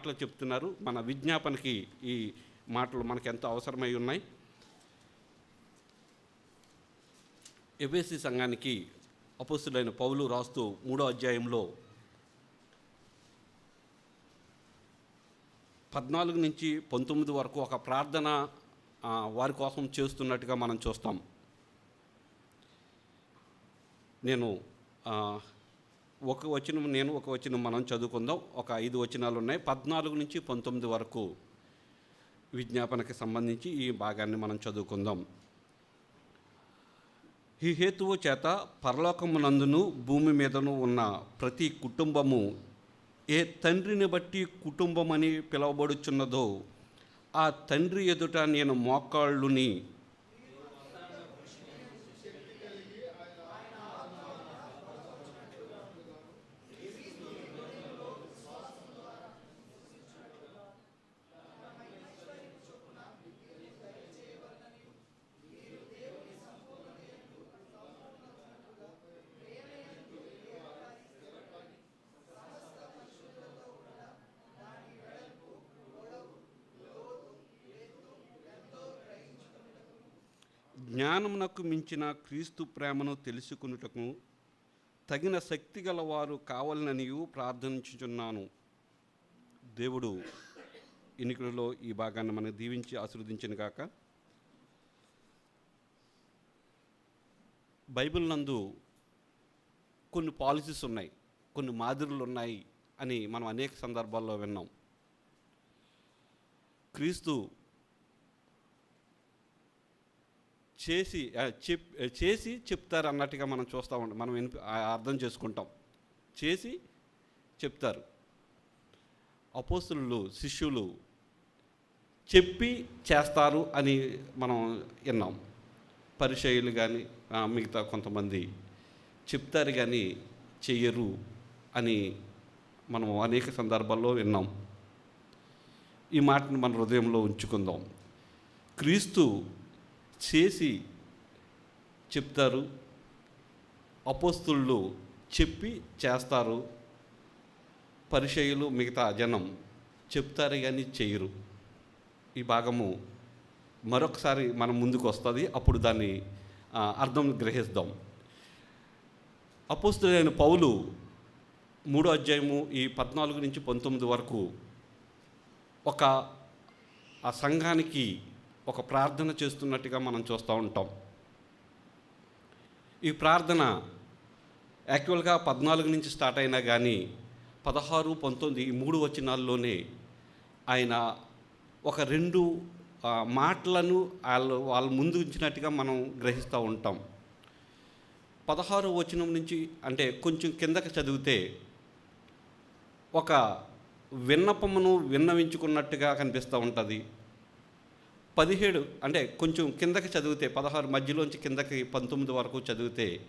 మాటలు చెప్తున్నారు. మన విజ్ఞాపనకి ఈ మాటలు మనకు ఎంతో అవసరమై ఉన్నాయి. ఎబేసి సంఘానికి అపస్తులైన పౌలు రాస్తూ మూడో అధ్యాయంలో పద్నాలుగు నుంచి పంతొమ్మిది వరకు ఒక ప్రార్థన వారి కోసం చేస్తున్నట్టుగా మనం చూస్తాం. నేను ఒక వచనం నేను ఒక వచనం మనం చదువుకుందాం. ఒక ఐదు వచనాలు ఉన్నాయి పద్నాలుగు నుంచి పంతొమ్మిది వరకు విజ్ఞాపనకి సంబంధించి ఈ భాగాన్ని మనం చదువుకుందాం. ఈ హేతువు చేత పరలోకమునందును భూమి మీదను ఉన్న ప్రతి కుటుంబము ఏ తండ్రిని బట్టి కుటుంబమని పిలువబడుచున్నదో ఆ తండ్రి ఎదుట నేను మోకాళ్ళుని జ్ఞానమునకు మించిన క్రీస్తు ప్రేమను తెలుసుకునుటకు తగిన శక్తి గలవారు వారు ప్రార్థించుచున్నాను. దేవుడు ఎన్నికలలో ఈ భాగాన్ని మనకు దీవించి ఆశీర్వదించిన కాక బైబిల్ నందు కొన్ని పాలసీస్ ఉన్నాయి కొన్ని మాదిరులు ఉన్నాయి అని మనం అనేక సందర్భాల్లో విన్నాం. క్రీస్తు చేసి చెప్ చేసి చెప్తారు అన్నట్టుగా మనం చూస్తూ ఉంటాం. మనం వినిపి అర్థం చేసుకుంటాం. చేసి చెప్తారు. అపోస్తులు శిష్యులు చెప్పి చేస్తారు అని మనం విన్నాం. పరిచయులు కానీ మిగతా కొంతమంది చెప్తారు కానీ చెయ్యరు అని మనం అనేక సందర్భాల్లో విన్నాం. ఈ మాటను మన హృదయంలో ఉంచుకుందాం. క్రీస్తు చేసి చెప్తారు అపోస్తుళ్ళు చెప్పి చేస్తారు పరిచయులు మిగతా జనం చెప్తారు కానీ చేయరు. ఈ భాగము మరొకసారి మనం ముందుకు వస్తుంది అప్పుడు దాన్ని అర్థం గ్రహిస్తాం. అపోస్తులైన పౌలు మూడో అధ్యాయము ఈ పద్నాలుగు నుంచి పంతొమ్మిది వరకు ఒక ఆ సంఘానికి ఒక ప్రార్థన చేస్తున్నట్టుగా మనం చూస్తూ ఉంటాం. ఈ ప్రార్థన యాక్చువల్గా పద్నాలుగు నుంచి స్టార్ట్ అయినా కానీ పదహారు పంతొమ్మిది ఈ మూడు వచనాల్లోనే ఆయన ఒక రెండు మాటలను వాళ్ళు వాళ్ళ ముందు ఉంచినట్టుగా మనం గ్రహిస్తూ ఉంటాం. పదహారు వచనం నుంచి అంటే కొంచెం కిందకి చదివితే ఒక విన్నపమును విన్నవించుకున్నట్టుగా కనిపిస్తూ ఉంటుంది. పదిహేడు అంటే కొంచెం కిందకి చదివితే పదహారు మధ్యలోంచి కిందకి పంతొమ్మిది వరకు చదివితే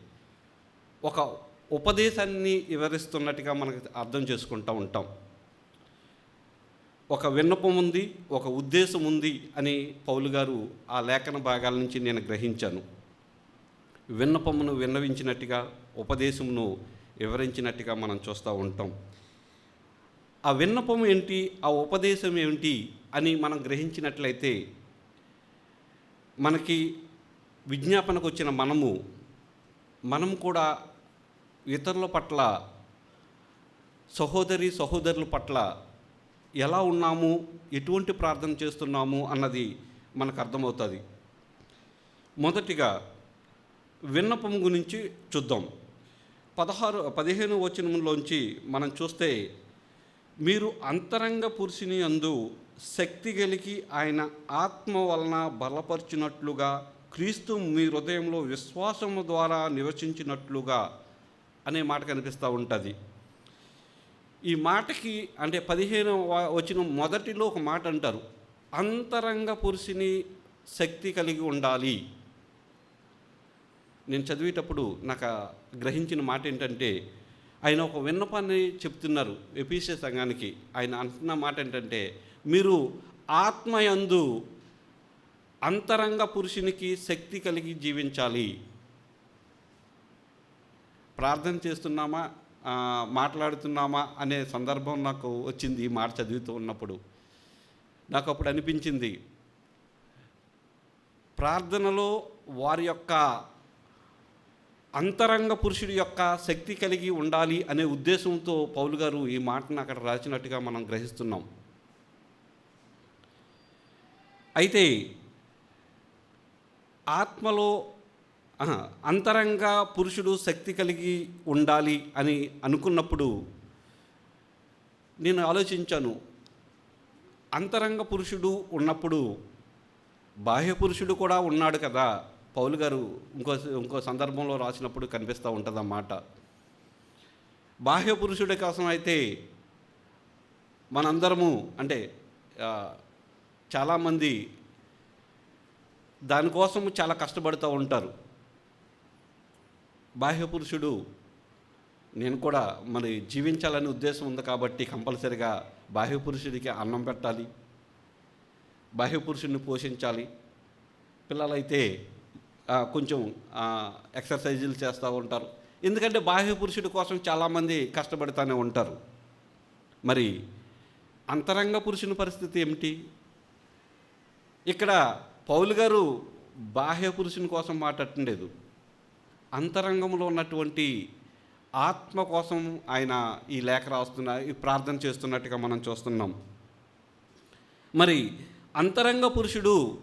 ఒక ఉపదేశాన్ని వివరిస్తున్నట్టుగా మనకు అర్థం చేసుకుంటూ ఉంటాం. ఒక విన్నపం ఉంది ఒక ఉద్దేశం ఉంది అని పౌలు గారు ఆ లేఖన భాగాల నుంచి నేను గ్రహించాను. విన్నపమును విన్నవించినట్టుగా ఉపదేశమును వివరించినట్టుగా మనం చూస్తూ ఉంటాం. ఆ విన్నపం ఏంటి ఆ ఉపదేశం ఏంటి అని మనం గ్రహించినట్లయితే మనకి విజ్ఞాపనకు వచ్చిన మనము మనం కూడా ఇతరుల పట్ల సహోదరి సహోదరుల పట్ల ఎలా ఉన్నాము ఎటువంటి ప్రార్థన చేస్తున్నాము అన్నది మనకు అర్థమవుతుంది. మొదటిగా విన్నపం గురించి చూద్దాం. పదహారు పదిహేను వచనంలోంచి మనం చూస్తే మీరు అంతరంగ పురుషుని అందు శక్తి కలిగి ఆయన ఆత్మ వలన బలపరిచినట్లుగా క్రీస్తు మీ హృదయంలో విశ్వాసము ద్వారా నివసించినట్లుగా అనే మాట కనిపిస్తూ ఉంటుంది. ఈ మాటకి అంటే పదిహేను వచ్చిన మొదటిలో ఒక మాట అంటారు అంతరంగ పురుషుని శక్తి కలిగి ఉండాలి. నేను చదివేటప్పుడు నాకు గ్రహించిన మాట ఏంటంటే ఆయన ఒక విన్నపాన్ని చెప్తున్నారు ఎపిసి సంఘానికి. ఆయన అంటున్న మాట ఏంటంటే మీరు ఆత్మయందు అంతరంగ పురుషునికి శక్తి కలిగి జీవించాలి. ప్రార్థన చేస్తున్నామా? మాట్లాడుతున్నామా? అనే సందర్భం నాకు వచ్చింది ఈ మాట చదువుతూ ఉన్నప్పుడు. నాకు అప్పుడు అనిపించింది ప్రార్థనలో వారి యొక్క అంతరంగ పురుషుడి యొక్క శక్తి కలిగి ఉండాలి అనే ఉద్దేశంతో పౌలు గారు ఈ మాటను అక్కడ రాసినట్టుగా మనం గ్రహిస్తున్నాం. అయితే ఆత్మలో అంతరంగ పురుషుడు శక్తి కలిగి ఉండాలి అని అనుకున్నప్పుడు నేను ఆలోచించాను. అంతరంగ పురుషుడు ఉన్నప్పుడు బాహ్య పురుషుడు కూడా ఉన్నాడు కదా. పౌలు గారు ఇంకో ఇంకో సందర్భంలో రాసినప్పుడు కనిపిస్తూ ఉంటుందన్నమాట బాహ్య పురుషుడి కోసం అయితే మనందరము అంటే చాలామంది దానికోసం చాలా కష్టపడుతూ ఉంటారు. బాహ్య పురుషుడు నేను కూడా మరి జీవించాలనే ఉద్దేశం ఉంది కాబట్టి కంపల్సరిగా బాహ్య పురుషుడికి అన్నం పెట్టాలి బాహ్య పురుషుడిని పోషించాలి. పిల్లలైతే కొంచెం ఎక్సర్సైజులు చేస్తూ ఉంటారు. ఎందుకంటే బాహ్య పురుషుడి కోసం చాలామంది కష్టపడుతూనే ఉంటారు. మరి అంతరంగ పురుషుని పరిస్థితి ఏమిటి? ఇక్కడ పౌలు గారు బాహ్య పురుషుని కోసం మాట్లాడలేదు అంతరంగంలో ఉన్నటువంటి ఆత్మ కోసం ఆయన ఈ లేఖ రాస్తున్న ఈ ప్రార్థన చేస్తున్నట్టుగా మనం చూస్తున్నాం. మరి అంతరంగ పురుషుడు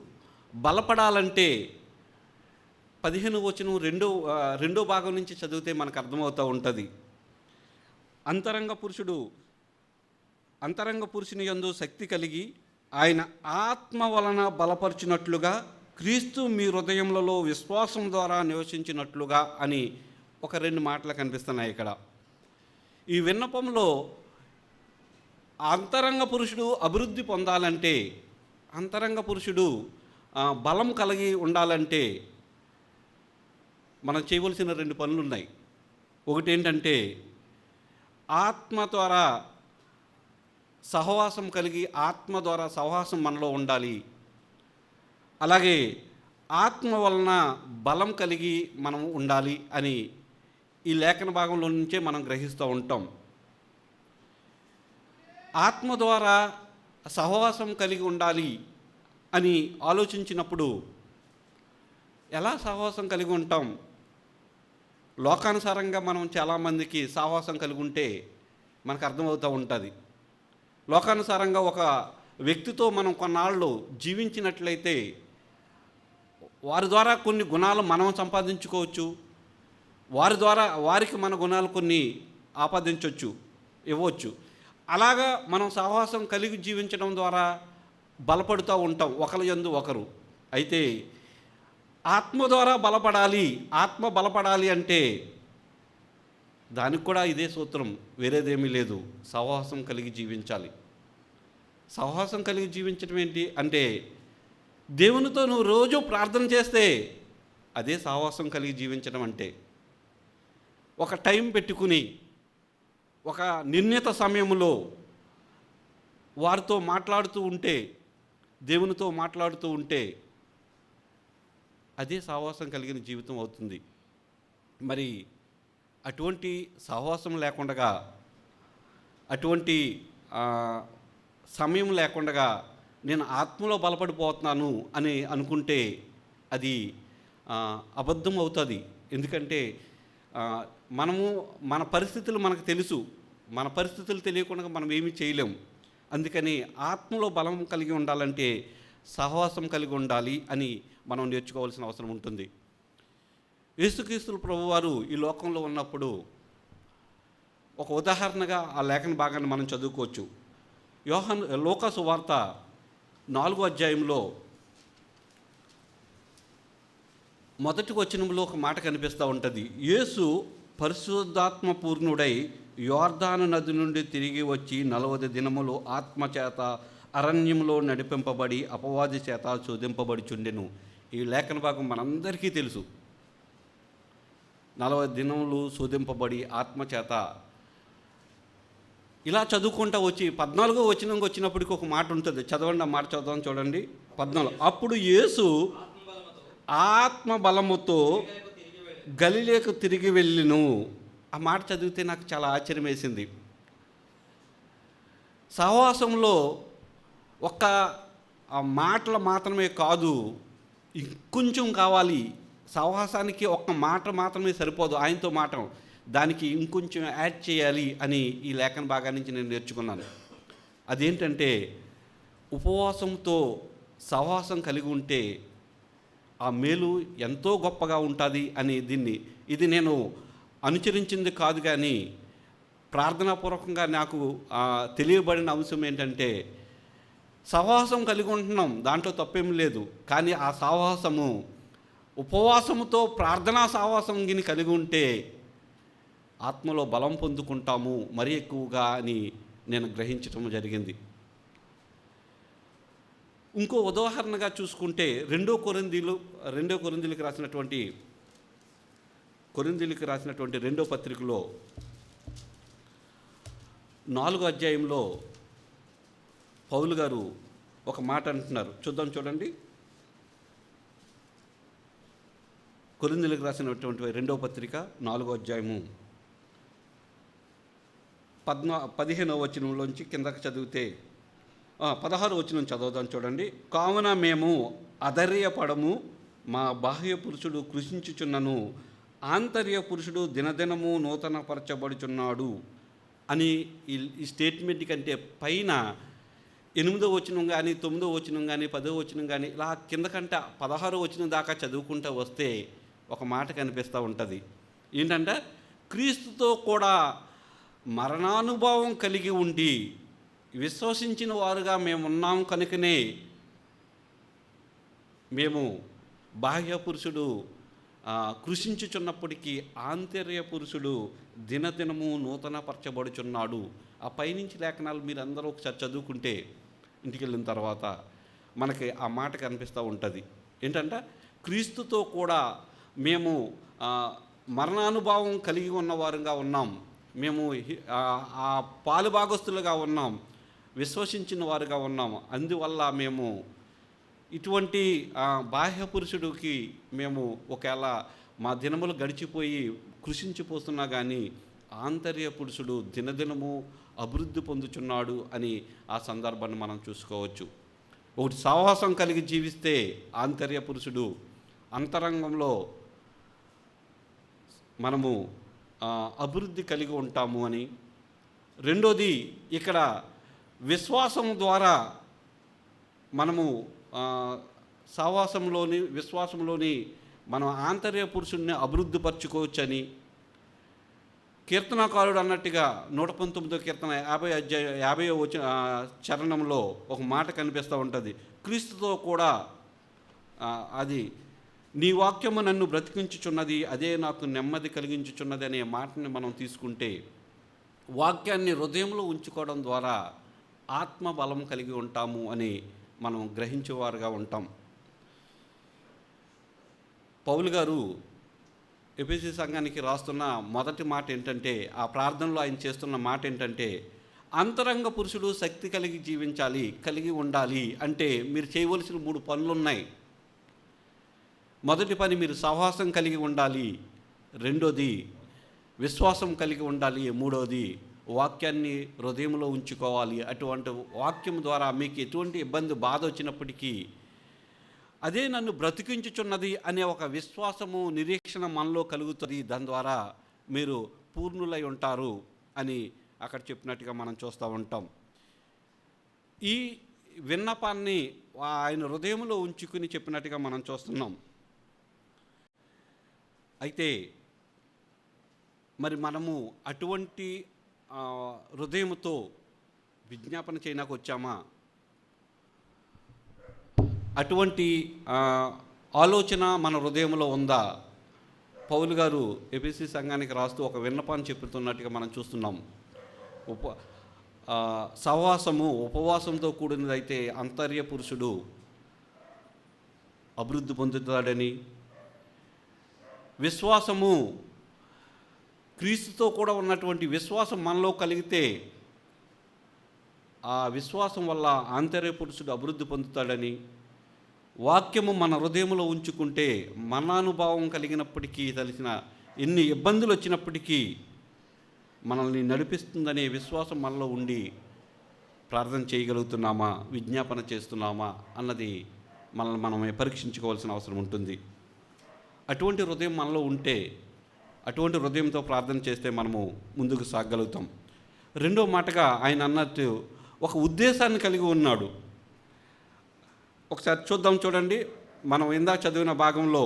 బలపడాలంటే పదిహేను వచనం రెండో రెండో భాగం నుంచి చదివితే మనకు అర్థమవుతూ ఉంటుంది. అంతరంగ పురుషుడు అంతరంగ పురుషుని యందు శక్తి కలిగి ఆయన ఆత్మ వలన బలపరిచినట్లుగా క్రీస్తు మీ హృదయములలో విశ్వాసం ద్వారా నివసించినట్లుగా అని ఒక రెండు మాటలు కనిపిస్తున్నాయి ఇక్కడ. ఈ విన్నపంలో అంతరంగ పురుషుడు అభివృద్ధి పొందాలంటే అంతరంగ పురుషుడు బలం కలిగి ఉండాలంటే మనం చేయవలసిన రెండు పనులు ఉన్నాయి ఒకటి ఏంటంటే ఆత్మ ద్వారా సహవాసం కలిగి ఆత్మ ద్వారా సహవాసం మనలో ఉండాలి. అలాగే ఆత్మ వలన బలం కలిగి మనం ఉండాలి అని ఈ లేఖన భాగంలో నుంచే మనం గ్రహిస్తూ ఉంటాం. ఆత్మ ద్వారా సహవాసం కలిగి ఉండాలి అని ఆలోచించినప్పుడు ఎలా సహవాసం కలిగి ఉంటాం? లోకానుసారంగా మనం చాలామందికి సహవాసం కలిగి ఉంటే మనకు అర్థమవుతూ ఉంటుంది. లోకానుసారంగా ఒక వ్యక్తితో మనం కొన్నాళ్ళు జీవించినట్లయితే వారి ద్వారా కొన్ని గుణాలు మనం సంపాదించుకోవచ్చు వారి ద్వారా వారికి మన గుణాలు కొన్ని ఆపాదించవచ్చు ఇవ్వచ్చు. అలాగా మనం సహవాసం కలిగి జీవించడం ద్వారా బలపడుతూ ఉంటాం ఒకరి యందు ఒకరు. అయితే ఆత్మ ద్వారా బలపడాలి ఆత్మ బలపడాలి అంటే దానికి కూడా ఇదే సూత్రం వేరేదేమీ లేదు. సహవాసం కలిగి జీవించాలి. సహవాసం కలిగి జీవించడం ఏంటి అంటే దేవునితో నువ్వు రోజు ప్రార్థన చేస్తే అదే సహవాసం కలిగి జీవించడం అంటే ఒక టైం పెట్టుకుని ఒక నిర్ణీత సమయంలో వారితో మాట్లాడుతూ ఉంటే దేవునితో మాట్లాడుతూ ఉంటే అదే సహవాసం కలిగిన జీవితం అవుతుంది. మరి అటువంటి సహవాసం లేకుండా అటువంటి సమయం లేకుండా నేను ఆత్మలో బలపడిపోతున్నాను అని అనుకుంటే అది అబద్ధం అవుతుంది. ఎందుకంటే మనము మన పరిస్థితులు మనకు తెలుసు. మన పరిస్థితులు తెలియకుండా మనం ఏమీ చేయలేము అందుకని ఆత్మలో బలం కలిగి ఉండాలంటే సహవాసం కలిగి ఉండాలి అని మనం నేర్చుకోవాల్సిన అవసరం ఉంటుంది. యేసుక్రీస్తుల ప్రభువారు ఈ లోకంలో ఉన్నప్పుడు ఒక ఉదాహరణగా ఆ లేఖన భాగాన్ని మనం చదువుకోవచ్చు. యోహన్ లోకాసు వార్త నాలుగో అధ్యాయంలో మొదటి వచనంలో ఒక మాట కనిపిస్తూ ఉంటుంది. యేసు పరిశుద్ధాత్మ పూర్ణుడై యోర్ధాను నది నుండి తిరిగి వచ్చి నలవది దినములు ఆత్మ చేత అరణ్యంలో నడిపింపబడి అపవాది చేత శోధింపబడి చుండెను ఈ లేఖన భాగం మనందరికీ తెలుసు. నలభై దినములు శోధింపబడి ఆత్మ చేత ఇలా చదువుకుంటా వచ్చి పద్నాలుగో వచనంకి వచ్చినప్పటికి ఒక మాట ఉంటుంది. చదవండి ఆ మాట చదవని చూడండి. పద్నాలుగు. అప్పుడు యేసు ఆత్మ బలముతో గలిలేకు తిరిగి వెళ్ళిను. ఆ మాట చదివితే నాకు చాలా ఆశ్చర్యం వేసింది సహవాసంలో ఒక్క ఆ మాటలు మాత్రమే కాదు ఇంకొంచెం కావాలి. సహవాసానికి ఒక్క మాట మాత్రమే సరిపోదు. ఆయనతో మాట దానికి ఇంకొంచెం యాడ్ చేయాలి అని ఈ లేఖన భాగా నుంచి నేను నేర్చుకున్నాను. అదేంటంటే ఉపవాసంతో సహవాసం కలిగి ఉంటే ఆ మేలు ఎంతో గొప్పగా ఉంటుంది అని దీన్ని. ఇది నేను అనుచరించింది కాదు కానీ ప్రార్థనాపూర్వకంగా నాకు తెలియబడిన అంశం ఏంటంటే సహవాసం కలిగి ఉంటున్నాం. దాంట్లో తప్పేం లేదు. కానీ ఆ సహవాసము ఉపవాసముతో ప్రార్థనా సావాసంగిని కలిగి ఉంటే ఆత్మలో బలం పొందుకుంటాము. మరీ ఎక్కువగా అని నేను గ్రహించటం జరిగింది. ఇంకో ఉదాహరణగా చూసుకుంటే రెండో కొరిందీలు రెండో కొరిందీలకు రాసినటువంటి కొరిందీలకు రాసినటువంటి రెండో పత్రికలో నాలుగో అధ్యాయంలో పౌలు గారు ఒక మాట అంటున్నారు. చూద్దాం చూడండి. కొరిందులకు రాసినటువంటి రెండవ పత్రిక నాలుగో అధ్యాయము పద్నా పదిహేనవ వచనంలోంచి కిందకి చదివితే పదహారు వచనం చదవదాం చూడండి. కావున మేము అధర్యపడము మా బాహ్య పురుషుడు కృషించుచున్నను ఆంతర్య పురుషుడు దినదినము నూతనపరచబడుచున్నాడు అని ఈ ఈ స్టేట్మెంట్ కంటే పైన ఎనిమిదో వచనం కానీ తొమ్మిదో వచనం కానీ పదో వచనం కానీ ఇలా కిందకంటే పదహారో వచనం దాకా చదువుకుంటూ వస్తే ఒక మాట కనిపిస్తూ ఉంటుంది. ఏంటంటే క్రీస్తుతో కూడా మరణానుభవం కలిగి ఉండి విశ్వసించిన వారుగా మేము ఉన్నాం కనుకనే మేము బాహ్య పురుషుడు కృషించుచున్నప్పటికీ ఆంతర్య పురుషుడు దినదినము నూతనపరచబడుచున్నాడు. ఆ పైనుంచి లేఖనాలు మీరు అందరూ ఒకసారి చదువుకుంటే ఇంటికి వెళ్ళిన తర్వాత మనకి ఆ మాట కనిపిస్తూ ఉంటుంది. ఏంటంటే క్రీస్తుతో కూడా మేము మరణానుభావం కలిగి ఉన్నవారుగా ఉన్నాం. మేము ఆ పాలు భాగస్తులుగా ఉన్నాం. విశ్వసించిన వారుగా ఉన్నాం. అందువల్ల మేము ఇటువంటి బాహ్య పురుషుడికి మేము ఒకవేళ మా దినములు గడిచిపోయి కృషించిపోతున్నా కానీ ఆంతర్య పురుషుడు దినదినము అభివృద్ధి పొందుచున్నాడు అని ఆ సందర్భాన్ని మనం చూసుకోవచ్చు. ఒకటి సాహసం కలిగి జీవిస్తే ఆంతర్య పురుషుడు అంతరంగంలో మనము అభివృద్ధి కలిగి ఉంటాము అని. రెండోది ఇక్కడ విశ్వాసం ద్వారా మనము సావాసంలోని సహవాసంలోని విశ్వాసంలోని మనం ఆంతర్య పురుషుడిని అభివృద్ధిపరచుకోవచ్చని. కీర్తనాకారుడు అన్నట్టుగా నూట పంతొమ్మిదో కీర్తన యాభై అధ్యాయ యాభై వచ్చిన చరణంలో ఒక మాట కనిపిస్తూ ఉంటుంది. క్రీస్తుతో కూడా అది నీ వాక్యము నన్ను బ్రతికించుచున్నది అదే నాకు నెమ్మది కలిగించుచున్నది అనే మాటని మనం తీసుకుంటే వాక్యాన్ని హృదయంలో ఉంచుకోవడం ద్వారా ఆత్మ బలం కలిగి ఉంటాము అని మనం గ్రహించేవారుగా ఉంటాం. పౌలు గారు ఎపిసి సంఘానికి రాస్తున్న మొదటి మాట ఏంటంటే ఆ ప్రార్థనలో ఆయన చేస్తున్న మాట ఏంటంటే అంతరంగ పురుషుడు శక్తి కలిగి జీవించాలి కలిగి ఉండాలి అంటే మీరు చేయవలసిన మూడు పనులు ఉన్నాయి మొదటి పని మీరు సహవాసం కలిగి ఉండాలి. రెండోది విశ్వాసం కలిగి ఉండాలి. మూడోది వాక్యాన్ని హృదయంలో ఉంచుకోవాలి. అటువంటి వాక్యం ద్వారా మీకు ఎటువంటి ఇబ్బంది బాధ వచ్చినప్పటికీ అదే నన్ను బ్రతికించుచున్నది అనే ఒక విశ్వాసము నిరీక్షణ మనలో కలుగుతుంది. దాని ద్వారా మీరు పూర్ణులై ఉంటారు అని అక్కడ చెప్పినట్టుగా మనం చూస్తూ ఉంటాం. ఈ విన్నపాన్ని ఆయన హృదయంలో ఉంచుకుని చెప్పినట్టుగా మనం చూస్తున్నాం. అయితే మరి మనము అటువంటి హృదయంతో హృదయముతో విజ్ఞాపన చేయడానికి వచ్చామా? అటువంటి ఆలోచన మన హృదయంలో ఉందా? పౌలు గారు ఎపిసి సంఘానికి రాస్తూ ఒక విన్నపాన్ని చెప్తున్నట్టుగా మనం చూస్తున్నాం. ఉప సహవాసము ఉపవాసంతో కూడినదైతే అంతర్య పురుషుడు అభివృద్ధి పొందుతాడని విశ్వాసము. క్రీస్తుతో కూడా ఉన్నటువంటి విశ్వాసం మనలో కలిగితే ఆ విశ్వాసం వల్ల ఆంతర్య పురుషుడు అభివృద్ధి పొందుతాడని వాక్యము మన హృదయంలో ఉంచుకుంటే మనానుభావం కలిగినప్పటికీ తెలిసిన ఎన్ని ఇబ్బందులు వచ్చినప్పటికీ మనల్ని నడిపిస్తుందనే విశ్వాసం మనలో ఉండి ప్రార్థన చేయగలుగుతున్నామా? విజ్ఞాపన చేస్తున్నామా? అన్నది మనల్ని మనమే పరీక్షించుకోవాల్సిన అవసరం ఉంటుంది. అటువంటి హృదయం మనలో ఉంటే అటువంటి హృదయంతో ప్రార్థన చేస్తే మనము ముందుకు సాగలుగుతాం. రెండో మాటగా ఆయన అన్నట్టు ఒక ఉద్దేశాన్ని కలిగి ఉన్నాడు. ఒకసారి చూద్దాం చూడండి. మనం ఇందాక చదివిన భాగంలో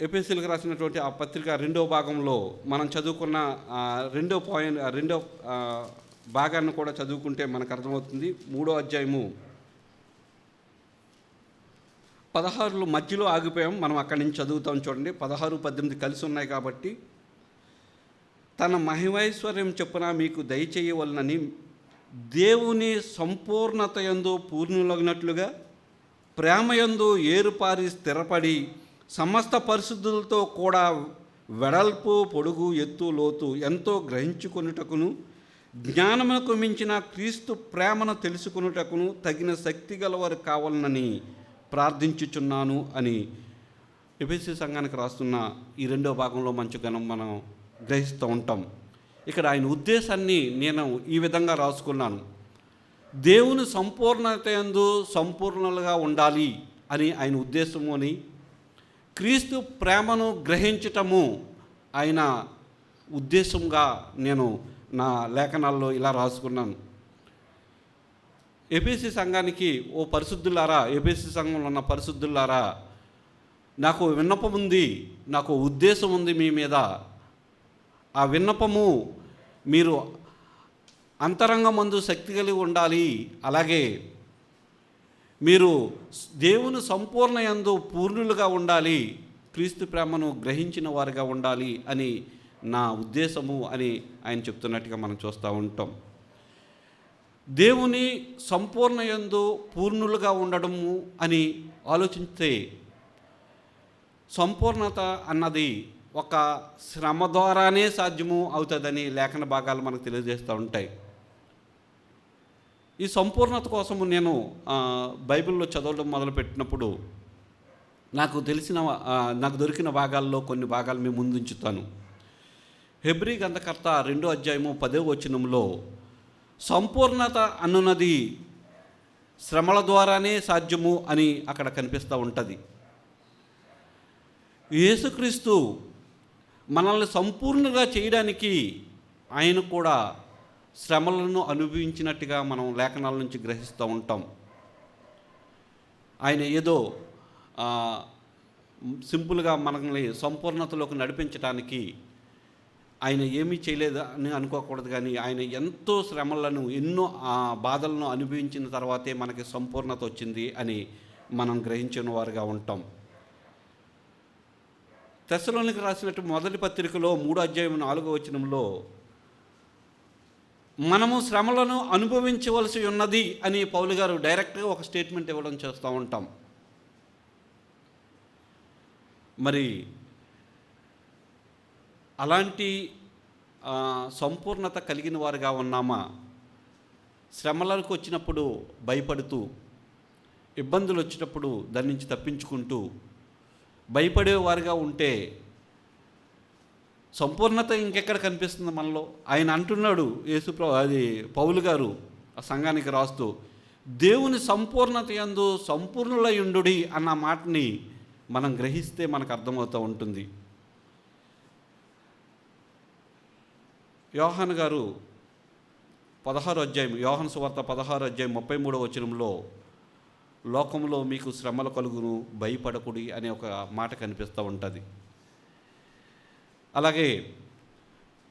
ఎపిఎస్సీలకు రాసినటువంటి ఆ పత్రిక రెండో భాగంలో మనం చదువుకున్న రెండో పాయింట్ రెండో భాగాన్ని కూడా చదువుకుంటే మనకు అర్థమవుతుంది. మూడో అధ్యాయము పదహారులో మధ్యలో ఆగిపోయాం. మనం అక్కడి నుంచి చదువుతాం చూడండి. పదహారు పద్దెనిమిది కలిసి ఉన్నాయి కాబట్టి తన మహిమైశ్వర్యం చెప్పున మీకు దయచేయవలనని దేవుని సంపూర్ణత యందు పూర్ణులగినట్లుగా ప్రేమయందు ఏరుపారి స్థిరపడి సమస్త పరిశుద్ధులతో కూడా వెడల్పు పొడుగు ఎత్తు లోతు ఎంతో గ్రహించుకొనుటకును జ్ఞానమునకు మించిన క్రీస్తు ప్రేమను తెలుసుకొనుటకును తగిన శక్తి గలవారు కావాలనని ప్రార్థించుచున్నాను అని ఎపిసి సంఘానికి రాస్తున్న ఈ రెండో భాగంలో మంచి గణం మనం గ్రహిస్తూ ఉంటాం. ఇక్కడ ఆయన ఉద్దేశాన్ని నేను ఈ విధంగా రాసుకున్నాను. దేవుని సంపూర్ణత ఎందు సంపూర్ణలుగా ఉండాలి అని ఆయన ఉద్దేశము అని క్రీస్తు ప్రేమను గ్రహించటము ఆయన ఉద్దేశంగా నేను నా లేఖనాల్లో ఇలా రాసుకున్నాను. ఏపీసీ సంఘానికి ఓ పరిశుద్ధులారా ఏపీసీ సంఘంలో ఉన్న పరిశుద్ధులారా నాకు విన్నపం ఉంది నాకు ఉద్దేశం ఉంది మీ మీద. ఆ విన్నపము మీరు అంతరంగమందు శక్తి కలిగి ఉండాలి. అలాగే మీరు దేవుని సంపూర్ణ యందు పూర్ణులుగా ఉండాలి. క్రీస్తు ప్రేమను గ్రహించిన వారిగా ఉండాలి అని నా ఉద్దేశము అని ఆయన చెప్తున్నట్టుగా మనం చూస్తూ ఉంటాం. దేవుని సంపూర్ణ యందు పూర్ణులుగా ఉండడము అని ఆలోచిస్తే సంపూర్ణత అన్నది ఒక శ్రమ ద్వారానే సాధ్యము అవుతుందని లేఖన భాగాలు మనకు తెలియజేస్తూ ఉంటాయి. ఈ సంపూర్ణత కోసము నేను బైబిల్లో చదవడం మొదలుపెట్టినప్పుడు నాకు తెలిసిన నాకు దొరికిన భాగాల్లో కొన్ని భాగాలు మేము ముందుంచుతాను హెబ్రీ గంధకర్త రెండో అధ్యాయము పదో వచనంలో సంపూర్ణత అన్నది శ్రమల ద్వారానే సాధ్యము అని అక్కడ కనిపిస్తూ ఉంటుంది. యేసుక్రీస్తు మనల్ని సంపూర్ణంగా చేయడానికి ఆయన కూడా శ్రమలను అనుభవించినట్టుగా మనం లేఖనాల నుంచి గ్రహిస్తూ ఉంటాం. ఆయన ఏదో సింపుల్గా మనల్ని సంపూర్ణతలోకి నడిపించడానికి ఆయన ఏమీ చేయలేదు అని అనుకోకూడదు కానీ ఆయన ఎంతో శ్రమలను ఎన్నో ఆ, బాధలను అనుభవించిన తర్వాతే మనకి సంపూర్ణత వచ్చింది అని మనం గ్రహించిన వారుగా ఉంటాం. తెశలోనికి రాసినట్టు మొదటి పత్రికలో మూడో అధ్యాయం నాలుగో వచనంలో మనము శ్రమలను అనుభవించవలసి ఉన్నది అని పౌలు గారు డైరెక్ట్గా ఒక స్టేట్మెంట్ ఇవ్వడం చేస్తూ ఉంటాం. మరి అలాంటి సంపూర్ణత కలిగిన వారుగా ఉన్నామా? శ్రమలకు వచ్చినప్పుడు భయపడుతూ ఇబ్బందులు వచ్చినప్పుడు దాని నుంచి తప్పించుకుంటూ భయపడేవారుగా ఉంటే సంపూర్ణత ఇంకెక్కడ కనిపిస్తుంది మనలో? ఆయన అంటున్నాడు యేసుప్ర అది పౌలు గారు ఆ సంఘానికి రాస్తూ దేవుని సంపూర్ణత యందు సంపూర్ణులయుండుడి అన్న మాటని మనం గ్రహిస్తే మనకు అర్థమవుతూ ఉంటుంది. యోహాన్ గారు పదహారు అధ్యాయం యోహన్ సువార్త పదహారు అధ్యాయం ముప్పై మూడో వచనంలో లోకంలో మీకు శ్రమలు కలుగును భయపడకుడి అనే ఒక మాట కనిపిస్తూ ఉంటుంది. అలాగే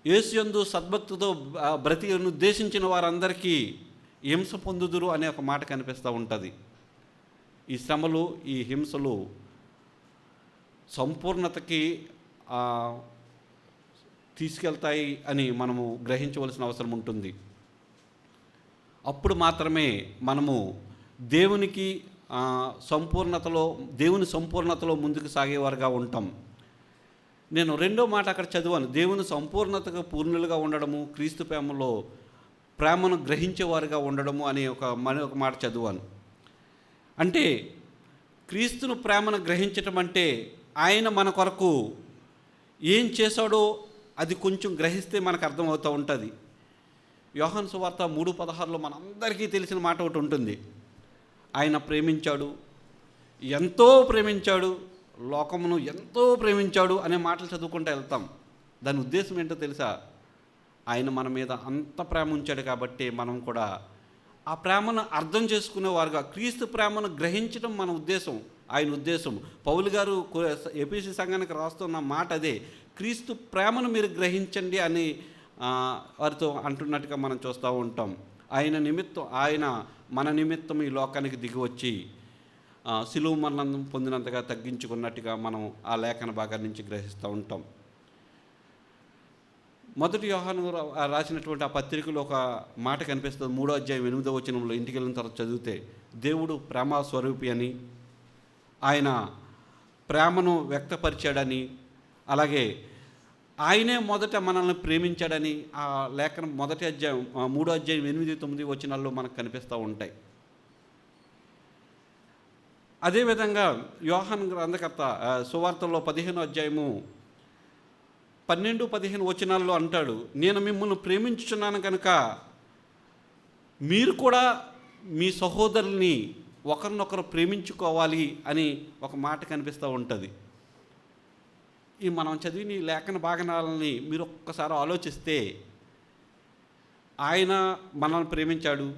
యేసుయందు సద్భక్తితో ఆ, బ్రతికను ఉద్దేశించిన వారందరికీ హింస పొందుదురు అనే ఒక మాట కనిపిస్తూ ఉంటుంది. ఈ శ్రమలు ఈ హింసలు సంపూర్ణతకి తీసుకెళ్తాయి అని మనము గ్రహించవలసిన అవసరం ఉంటుంది. అప్పుడు మాత్రమే మనము దేవునికి సంపూర్ణతలో దేవుని సంపూర్ణతలో ముందుకు సాగేవారుగా ఉంటాం. నేను రెండో మాట అక్కడ చదివాను. దేవుని సంపూర్ణతగా పూర్ణులుగా ఉండడము క్రీస్తు ప్రేమలో ప్రేమను గ్రహించేవారుగా ఉండడము అనే ఒక మన ఒక మాట చదివాను. అంటే క్రీస్తును ప్రేమను గ్రహించటం అంటే ఆయన మన కొరకు ఏం చేశాడో అది కొంచెం గ్రహిస్తే మనకు అర్థమవుతూ ఉంటుంది. యోహాన్ సువార్త మూడు పదహారులో మనందరికీ తెలిసిన మాట ఒకటి ఉంటుంది. ఆయన ప్రేమించాడు. ఎంతో ప్రేమించాడు. లోకమును ఎంతో ప్రేమించాడు అనే మాటలు చదువుకుంటూ వెళ్తాం. దాని ఉద్దేశం ఏంటో తెలుసా? ఆయన మన మీద అంత ప్రేమ ఉంచాడు కాబట్టి మనం కూడా ఆ ప్రేమను అర్థం చేసుకునేవారుగా. క్రీస్తు ప్రేమను గ్రహించడం మన ఉద్దేశం ఆయన ఉద్దేశం. పౌలు గారు ఏపీసీ సంఘానికి రాస్తున్న మాట అదే. క్రీస్తు ప్రేమను మీరు గ్రహించండి అని వారితో అంటున్నట్టుగా మనం చూస్తూ ఉంటాం. ఆయన నిమిత్తం ఆయన మన నిమిత్తం ఈ లోకానికి దిగి వచ్చి ఆ, మరణం పొందినంతగా తగ్గించుకున్నట్టుగా మనం ఆ లేఖన భాగం నుంచి గ్రహిస్తూ ఉంటాం. మొదటి యోహాను రాసినటువంటి ఆ పత్రికలో ఒక మాట కనిపిస్తుంది. మూడో అధ్యాయం ఎనిమిదో వచనంలో ఇంటికి వెళ్ళిన తర్వాత చదివితే దేవుడు ప్రేమ స్వరూపి అని ఆయన ప్రేమను వ్యక్తపరిచాడని అలాగే ఆయనే మొదట మనల్ని ప్రేమించాడని ఆ లేఖనం మొదటి అధ్యాయం మూడో అధ్యాయం ఎనిమిది తొమ్మిది వచనాల్లో మనకు కనిపిస్తూ ఉంటాయి. అదేవిధంగా యోహాన్ గ్రంథకర్త సువార్తల్లో పదిహేను అధ్యాయము పన్నెండు పదిహేను వచనాల్లో అంటాడు నేను మిమ్మల్ని ప్రేమించుచున్నాను కనుక మీరు కూడా మీ సహోదరుల్ని ఒకరినొకరు ప్రేమించుకోవాలి అని ఒక మాట కనిపిస్తూ ఉంటుంది. ఈ మనం చదివిన లేఖన భాగనాలని మీరు ఒక్కసారి ఆలోచిస్తే ఆయన మనల్ని ప్రేమించాడు.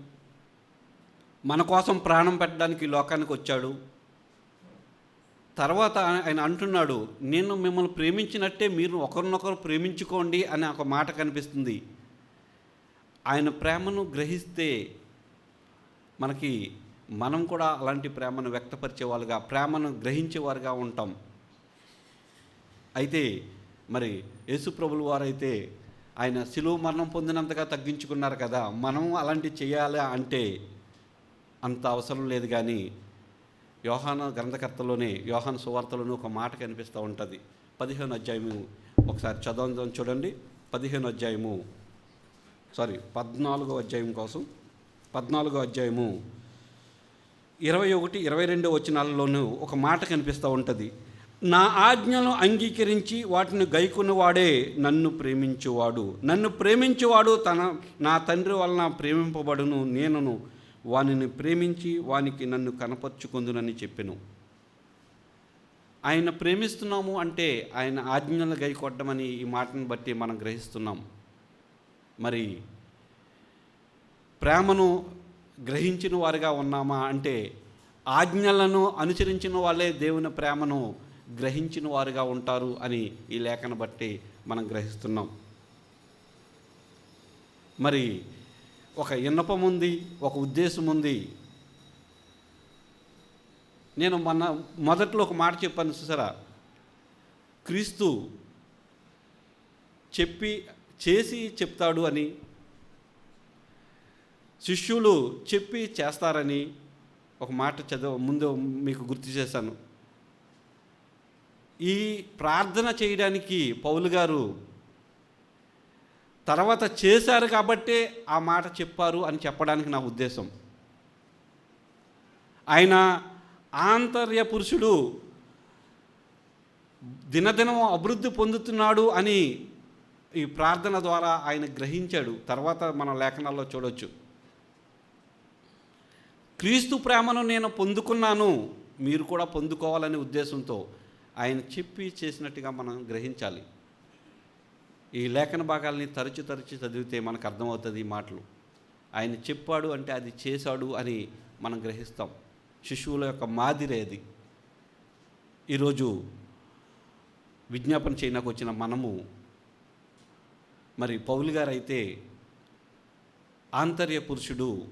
మన కోసం ప్రాణం పెట్టడానికి లోకానికి వచ్చాడు. తర్వాత ఆయన అంటున్నాడు నేను మిమ్మల్ని ప్రేమించినట్టే మీరు ఒకరినొకరు ప్రేమించుకోండి అనే ఒక మాట కనిపిస్తుంది. ఆయన ప్రేమను గ్రహిస్తే మనకి మనం కూడా అలాంటి ప్రేమను వ్యక్తపరిచే వాళ్ళుగా ప్రేమను గ్రహించేవారుగా ఉంటాం. అయితే మరి యేసుప్రభుల వారైతే ఆయన శిలువ మరణం పొందినంతగా తగ్గించుకున్నారు కదా మనం అలాంటి చేయాలి అంటే అంత అవసరం లేదు కానీ యోహాన గ్రంథకర్తలోనే యోహాన సువార్తలోనే ఒక మాట కనిపిస్తూ ఉంటుంది. పదిహేను అధ్యాయము ఒకసారి చదవడం చూడండి. పదిహేను అధ్యాయము సారీ పద్నాలుగో అధ్యాయం కోసం. పద్నాలుగో అధ్యాయము ఇరవై ఒకటి ఇరవై రెండో వచనాలలోనూ ఒక మాట కనిపిస్తూ ఉంటుంది. నా ఆజ్ఞను అంగీకరించి వాటిని గైకున్నవాడే నన్ను ప్రేమించువాడు. నన్ను ప్రేమించువాడు తన నా తండ్రి వలన ప్రేమింపబడును. నేనును వానిని ప్రేమించి వానికి నన్ను కనపరుచుకుందునని చెప్పాను. ఆయన ప్రేమిస్తున్నాము అంటే ఆయన ఆజ్ఞలు గైకొట్టమని ఈ మాటను బట్టి మనం గ్రహిస్తున్నాం. మరి ప్రేమను గ్రహించిన వారుగా ఉన్నామా అంటే ఆజ్ఞలను అనుసరించిన వాళ్ళే దేవుని ప్రేమను గ్రహించిన వారుగా ఉంటారు అని ఈ లేఖన బట్టి మనం గ్రహిస్తున్నాం. మరి ఒక ఇన్నపం ఉంది ఒక ఉద్దేశం ఉంది నేను మొన్న మొదట్లో ఒక మాట చెప్పాను చూసారా? క్రీస్తు చెప్పి చేసి చెప్తాడు అని శిష్యులు చెప్పి చేస్తారని ఒక మాట చదువు ముందు మీకు గుర్తు చేశాను. ఈ ప్రార్థన చేయడానికి పౌలు గారు తర్వాత చేశారు కాబట్టే ఆ మాట చెప్పారు అని చెప్పడానికి నా ఉద్దేశం. ఆయన ఆంతర్య పురుషుడు దినదినం అభివృద్ధి పొందుతున్నాడు అని ఈ ప్రార్థన ద్వారా ఆయన గ్రహించాడు. తర్వాత మన లేఖనాల్లో చూడొచ్చు. క్రీస్తు ప్రేమను నేను పొందుకున్నాను మీరు కూడా పొందుకోవాలనే ఉద్దేశంతో ఆయన చెప్పి చేసినట్టుగా మనం గ్రహించాలి. ఈ లేఖన భాగాల్ని తరచు తరచు చదివితే మనకు అర్థమవుతుంది ఈ మాటలు. ఆయన చెప్పాడు అంటే అది చేశాడు అని మనం గ్రహిస్తాం. శిశువుల యొక్క మాదిరి అది. ఈరోజు విజ్ఞాపన చేయడానికి వచ్చిన మనము మరి పౌలు గారు అయితే ఆంతర్య పురుషుడు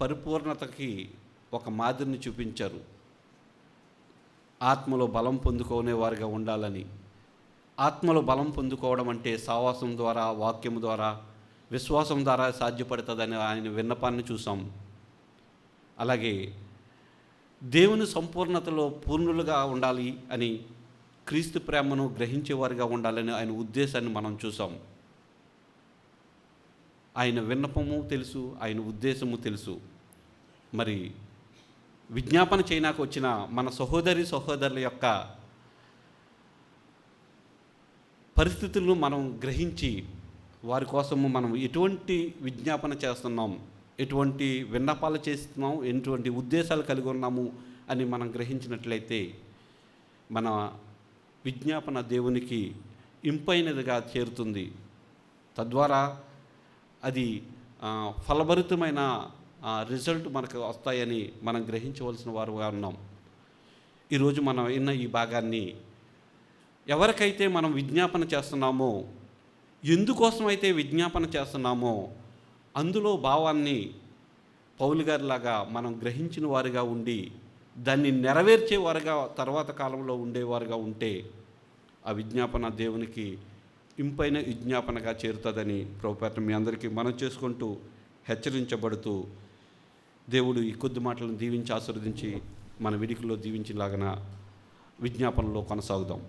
పరిపూర్ణతకి ఒక మాదిరిని చూపించారు. ఆత్మలో బలం పొందుకునే వారిగా ఉండాలని. ఆత్మలో బలం పొందుకోవడం అంటే సావాసం ద్వారా వాక్యం ద్వారా విశ్వాసం ద్వారా సాధ్యపడుతుందని ఆయన విన్నపాన్ని చూసాం అలాగే దేవుని సంపూర్ణతలో పూర్ణులుగా ఉండాలి అని క్రీస్తు ప్రేమను గ్రహించేవారిగా ఉండాలని ఆయన ఉద్దేశాన్ని మనం చూసాం ఆయన విన్నపము తెలుసు ఆయన ఉద్దేశము తెలుసు. మరి విజ్ఞాపన చైనాకు వచ్చిన మన సహోదరి సహోదరుల యొక్క పరిస్థితులను మనం గ్రహించి వారి కోసము మనం ఎటువంటి విజ్ఞాపన చేస్తున్నాం ఎటువంటి విన్నపాలు చేస్తున్నాం ఎటువంటి ఉద్దేశాలు కలిగి ఉన్నాము అని మనం గ్రహించినట్లయితే మన విజ్ఞాపన దేవునికి ఇంపైనదిగా చేరుతుంది. తద్వారా అది ఫలభరితమైన రిజల్ట్ మనకు వస్తాయని మనం గ్రహించవలసిన వారుగా ఉన్నాం. ఈరోజు మనం విన్న ఈ భాగాన్ని ఎవరికైతే మనం విజ్ఞాపన చేస్తున్నామో ఎందుకోసమైతే విజ్ఞాపన చేస్తున్నామో అందులో భావాన్ని పౌలు గారిలాగా మనం గ్రహించిన వారుగా ఉండి దాన్ని నెరవేర్చేవారుగా తర్వాత కాలంలో ఉండేవారుగా ఉంటే ఆ విజ్ఞాపన దేవునికి ఇంపైన విజ్ఞాపనగా చేరుతుందని ప్రభుపేట మీ అందరికీ మనం చేసుకుంటూ హెచ్చరించబడుతూ దేవుడు ఈ కొద్ది మాటలను దీవించి ఆశీర్వదించి మన విడికిలో దీవించేలాగన విజ్ఞాపనలో కొనసాగుదాం.